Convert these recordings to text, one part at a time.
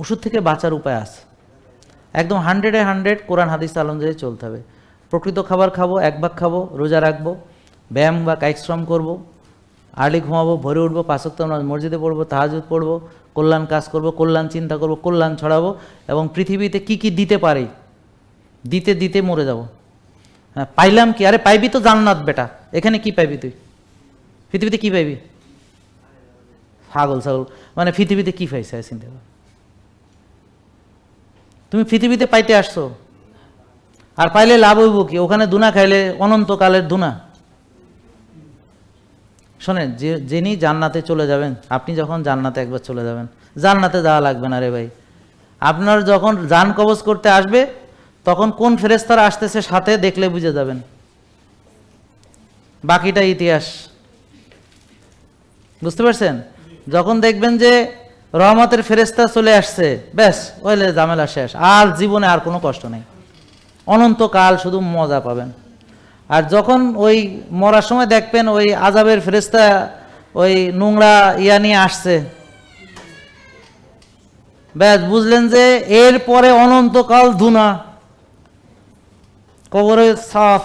ওষুধ থেকে বাঁচার উপায় আছে। একদম হান্ড্রেডে হান্ড্রেড কোরআন, হাদিস অনুযায়ী চলতে হবে। প্রকৃত খাবার খাব, এক ভাগ খাব, রোজা রাখব, ব্যায়াম বা কায়িক করব আর্লি ঘুমাবো, ভরে উঠবো নামাজ, মসজিদে পড়ব তাহাজুদ পড়ব, কল্যাণ কাজ করব, কল্যাণ চিন্তা করব, কল্যাণ ছড়াবো এবং পৃথিবীতে কি কি দিতে পারি, দিতে দিতে মরে যাব। হ্যাঁ পাইলাম কি? আরে পাইবি তো জান্নাত বেটা। এখানে কি পাইবি তুই? পৃথিবীতে কি পাইবি? ছাগল ছাগল। মানে পৃথিবীতে কি পাইছে? চিন্তা কর। তুমি পৃথিবীতে পাইতে আসছো। আর পাইলে লাভ হইব কি? ওখানে দুনা খাইলে অনন্তকালের দুনা। শোনেন, যে যিনি জান্নাতে চলে যাবেন, আপনি যখন জান্নাতে একবার চলে যাবেন, জান্নাতে যাওয়া লাগবে না রে ভাই। আপনার যখন যান কবজ করতে আসবে, তখন কোন ফেরেস্তারা আসতেছে সাথে দেখলে বুঝে যাবেন। বাকিটা ইতিহাস। বুঝতে পারছেন? যখন দেখবেন যে রহমতের ফেরেস্তা চলে আসছে। ব্যাস ওইলে ঝামেলা শেষ। আর জীবনে আর কোনো কষ্ট নেই। অনন্তকাল শুধু মজা পাবেন। আর যখন ওই মরার সময় দেখবেন ওই আজাবের ফেরেস্তা ওই নোংরা ইয়া নিয়ে আসছে। ব্যাস, বুঝলেন যে এর পরে অনন্তকাল ধুনা। কবরে সাফ।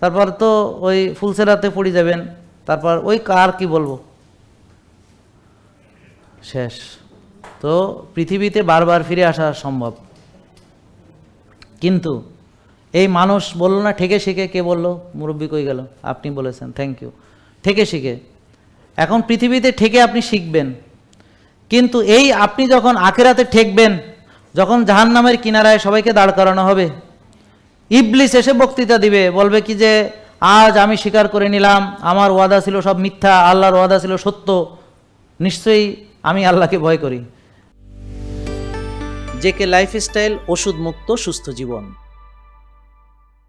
তারপর তো ওই ফুলসেরাতে পড়ে যাবেন। তারপর ওই কার কি বলব? শেষ। তো পৃথিবীতে বারবার ফিরে আসা সম্ভব। কিন্তু এই মানুষ বলল না, ঠেকে শিখে। কে বলল? মুরব্বী কই গেল? আপনি বলেছেন। থ্যাংক ইউ ঠেকে শিখে। এখন পৃথিবীতে ঠেকে আপনি শিখবেন। কিন্তু এই আপনি যখন আখেরাতে ঠেকবেন, যখন জাহান নামের কিনারায় সবাইকে দাঁড় করানো হবে, ইবলিস এসে বক্তৃতা দিবে। বলবে কি যে, আজ আমি স্বীকার করে নিলাম, আমার ওয়াদা ছিল সব মিথ্যা, আল্লাহর ওয়াদা ছিল সত্য। নিশ্চয়ই আমি আল্লাহকে ভয় করি। জেকে লাইফস্টাইল ওষুধ মুক্ত সুস্থ জীবন।